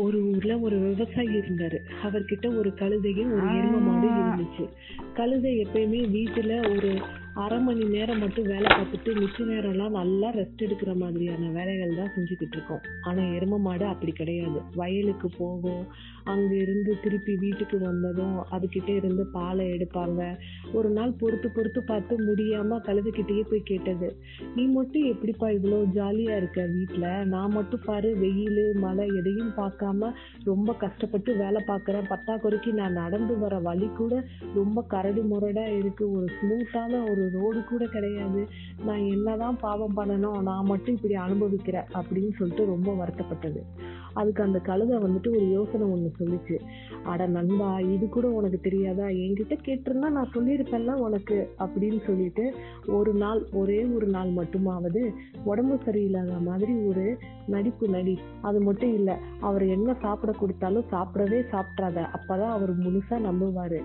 ஒரு ஊர்ல ஒரு விவசாயி இருந்தாரு. அவர்கிட்ட ஒரு கழுதையும் ஒரு எரும மாடும் இருந்துச்சு. கழுதை எப்பயுமே வீட்டுல ஒரு அரை மணி நேரம் மட்டும் வேலை பார்த்துட்டு மிச்ச நேரம்லாம் நல்லா ரெஸ்ட் எடுக்கிற மாதிரியான வேலைகள் தான் செஞ்சுக்கிட்டு இருக்கோம். ஆனா எரும மாடு அப்படி கிடையாது. வயலுக்கு போகும் அங்க இருந்து திருப்பி வீட்டுக்கு வந்ததும் அதுக்கிட்டே இருந்து பாலை எடுப்பாங்க. ஒரு நாள் பொறுத்து பொறுத்து பார்த்து முடியாம கழுதைகிட்டயே போய் கேட்டது. நீ மட்டும் எப்படிப்பா இவ்வளோ ஜாலியா இருக்க வீட்டில் நான் மட்டும் பாரு வெயில் மழை எதையும் பார்க்காம ரொம்ப கஷ்டப்பட்டு வேலை பார்க்குறேன். பத்தாக்குறைக்கு நான் நடந்து வர வழி கூட ரொம்ப கரடு முரடா இருக்கு. ஒரு ஸ்மூத்தான ஒரு ரோடு கூட கிடையாது. நான் என்னதான் பாவம் பண்ணணும் நான் மட்டும் இப்படி அனுபவிக்கிறேன் அப்படின்னு சொல்லிட்டு ரொம்ப வருத்தப்பட்டது. அதுக்கு அந்த கழுதை வந்துட்டு ஒரு யோசனை ஒன்று சொல்லிச்சு. அட நண்பா இது கூட உனக்கு தெரியாதா? என்கிட்ட கேட்டிருந்தா நான் சொல்லியிருப்பேன்ல உனக்கு அப்படின்னு சொல்லிட்டு ஒரு நாள் ஒரே ஒரு நாள் மட்டுமாவது உடம்பு சரியில்லாத மாதிரி ஒரு நடிப்பு நடி. அது மட்டும் இல்ல அவர் என்ன சாப்பிட கொடுத்தாலும் சாப்பிடவே சாப்பிட்றாத. அப்பதான் அவர் முழுசா நம்புவாரு.